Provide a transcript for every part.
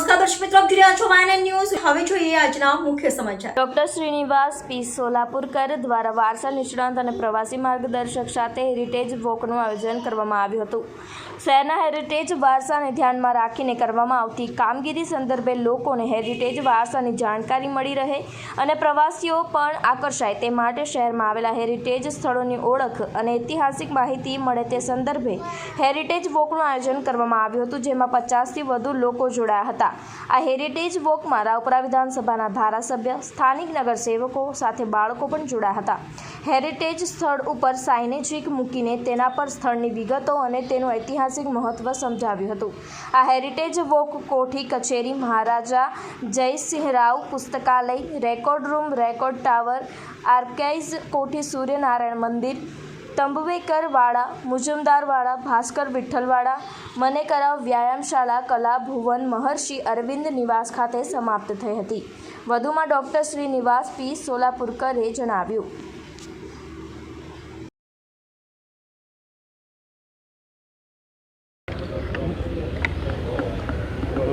નમસ્કાર દર્શક મિત્રો, આપ છો વાયન ન્યૂઝ હવે જોઈએ આજના મુખ્ય સમાચાર. ડોક્ટર શ્રીનિવાસ પી. સોલાપુરકર દ્વારા વારસા નિષ્ણાંત અને પ્રવાસી માર્ગદર્શક સાથે હેરિટેજ વોકનું આયોજન કરવામાં આવ્યું હતું. શહેરના હેરિટેજ વારસાને ધ્યાનમાં રાખીને કરવામાં આવતી કામગીરી સંદર્ભે લોકોને હેરિટેજ વારસાની જાણકારી મળી રહે અને પ્રવાસીઓ પણ આકર્ષાય તે માટે શહેરમાં આવેલા હેરિટેજ સ્થળોની ઓળખ અને ઐતિહાસિક માહિતી મળે તે સંદર્ભે હેરિટેજ વોકનું આયોજન કરવામાં આવ્યું હતું, જેમાં પચાસથી વધુ લોકો જોડાયા હતા. આ હેરિટેજ વોકમાં રાવપરા વિધાનસભાના ધારાસભ્ય, સ્થાનિક નગરસેવકો સાથે બાળકો પણ જોડાયા હતા. હેરિટેજ સ્થળ ઉપર સાઇનેજિક મૂકીને તેના પર સ્થળની વિગતો અને તેનું ઐતિહાસિક મહત્ત્વ સમજાવ્યું હતું. આ હેરિટેજ વોક કોઠી કચેરી મહારાજા જયસિંહરાવ પુસ્તકાલય, record room, record tower archives કોઠી સૂર્યનારાયણ મંદિર તંબવેકરવાડા મુજમદારવાડા ભાસ્કર વિઠ્ઠલવાળા મને કરાવ વ્યાયામશાળા કલા ભુવન મહર્ષિ અરવિંદ નિવાસ ખાતે સમાપ્ત થઈ હતી. વધુમાં ડૉક્ટર શ્રી નિવાસ પી. સોલાપુરકરે જણાવ્યું.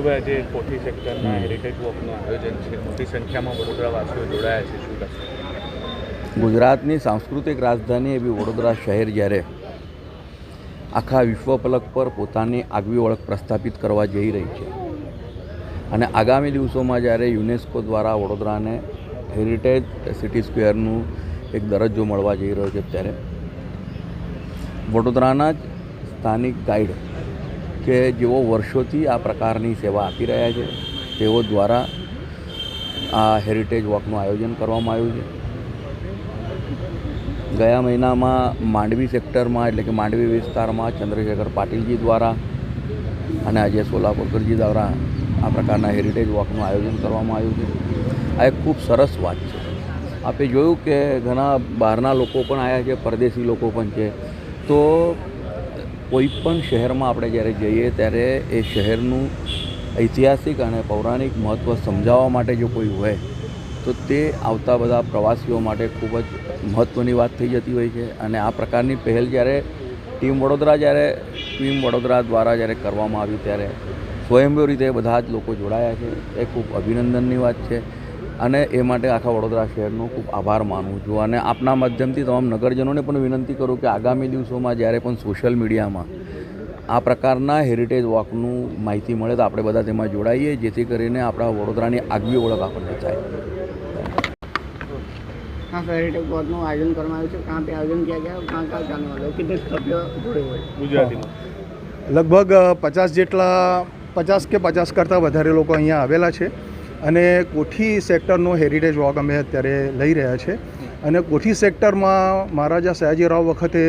આજે કોઠી સેક્ટરના હેરિટેજ વોકનું આયોજન છે. મોટી સંખ્યામાં વડોદરાવાસીઓ જોડાયા છે શું ગુજરાતની સાંસ્કૃતિક રાજધાની એવી વડોદરા શહેર જ્યારે આખા વિશ્વ પલક પર પોતાની આગવી ઓળખ પ્રસ્થાપિત કરવા જઈ રહી છે. અને આગામી દિવસોમાં જ્યારે યુનેસ્કો દ્વારા વડોદરાને હેરિટેજ સિટી સ્ક્વેરનું એક દરજ્જો મળવા જઈ રહ્યો છે ત્યારે વડોદરાના જ સ્થાનિક ગાઈડ કે જેઓ વર્ષોથી આ પ્રકારની સેવા આપી રહ્યા છે, તેઓ દ્વારા આ હેરિટેજ વોકનું આયોજન કરવામાં આવ્યું છે. ગયા મહિનામાં માંડવી સેક્ટરમાં, એટલે કે માંડવી વિસ્તારમાં ચંદ્રશેખર પાટીલજી દ્વારા અને આજે સોલાપુરકરજી દ્વારા આ પ્રકારના હેરિટેજ વોકનું આયોજન કરવામાં આવ્યું છે. આ એક ખૂબ સરસ વાત છે. આપે જોયું કે ઘણા બહારના લોકો પણ આવ્યા છે, પરદેશી લોકો પણ છે. તો કોઈ પણ શહેરમાં આપણે જ્યારે જઈએ ત્યારે એ શહેરનું ઐતિહાસિક અને પૌરાણિક મહત્ત્વ સમજાવવા માટે જો કોઈ હોય તો તે આવતા બધા પ્રવાસીઓ માટે ખૂબ જ મહત્ત્વની વાત થઈ જતી હોય છે અને આ પ્રકારની પહેલ જ્યારે ટીમ વડોદરા જ્યારે ટીમ વડોદરા દ્વારા જ્યારે કરવામાં આવી ત્યારે સ્વયંભૂ રીતે બધા જ લોકો જોડાયા છે. એ ખૂબ અભિનંદનની વાત છે અને એ માટે આખા વડોદરા શહેરનો ખૂબ આભાર માનું છું અને આપના માધ્યમથી તમામ નગરજનોને પણ વિનંતી કરું કે આગામી દિવસોમાં જ્યારે પણ સોશિયલ મીડિયામાં આ પ્રકારના હેરિટેજ વોકનું માહિતી મળે તો આપણે બધા તેમાં જોડાઈએ, જેથી કરીને આપણા વડોદરાની આગવી ઓળખ આપણને થાય. हाँ सर हेरिटेज बहुत આયોજન કરવામાં આવ્યું છે. કાં પે આયોજન किया ક્યાં કાં કાં जाने वाले कितने સભ્ય જોડે હોય? ગુજરાતીમાં. લગભગ પચાસ જેટલા પચાસ કે પચાસ કરતાં વધારે લોકો અહીંયા આવેલા છે. અને કોઠી સેક્ટરનો હેરિટેજ વોક અમે અત્યારે લઈ રહ્યા છે. અને કોઠી સેક્ટરમાં મહારાજા સયાજીરાવ વખતે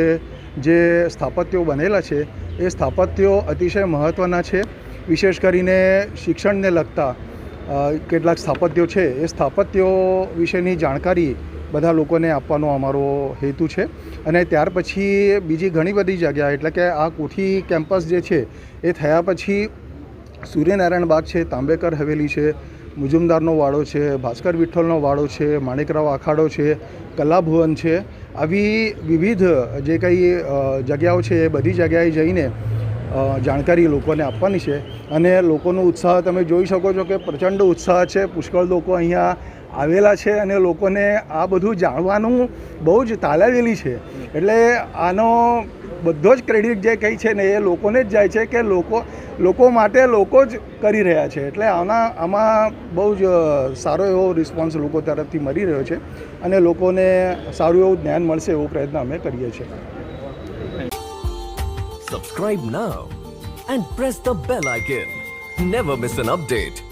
જે સ્થાપત્યો બનેલા છે એ સ્થાપત્યો અતિશય મહત્ત્વના છે. વિશેષ કરીને શિક્ષણને લગતા કેટલાક સ્થાપત્યો છે. એ સ્થાપત્યો વિશેની જાણકારી બધા લોકોને આપવાનો અમારો હેતુ છે. અને ત્યાર પછી બીજી ઘણી બધી જગ્યા એટલે કે આ કોઠી કેમ્પસ જે છે, એ થયા પછી સૂર્યનારાયણ બાગ છે, તાંબેકર હવેલી છે, મુજુમદારનો વાડો છે, ભાસ્કર વિઠ્ઠલનો વાડો છે, માણેકરાવ આખાડો છે, કલાભુવન છે. આવી વિવિધ જે કંઈ જગ્યાઓ છે, એ બધી જગ્યાએ જઈને જાણકારી લોકોને આપવાની છે. અને લોકોનો ઉત્સાહ તમે જોઈ શકો છો કે પ્રચંડ ઉત્સાહ છે. પુષ્કળ લોકો અહીંયા આવેલા છે અને લોકોને આ બધું જાણવાનું બહુ જ તાલાવેલી છે. એટલે આનો બધો જ ક્રેડિટ જે કંઈ છે ને એ લોકોને જ જાય છે કે લોકો લોકો માટે લોકો જ કરી રહ્યા છે. એટલે આના, આમાં બહુ જ સારો એવો રિસ્પોન્સ લોકો તરફથી મળી રહ્યો છે અને લોકોને સારું એવું જ્ઞાન મળશે એવો પ્રયત્ન અમે કરીએ છીએ. Subscribe now and press the bell icon never miss an update.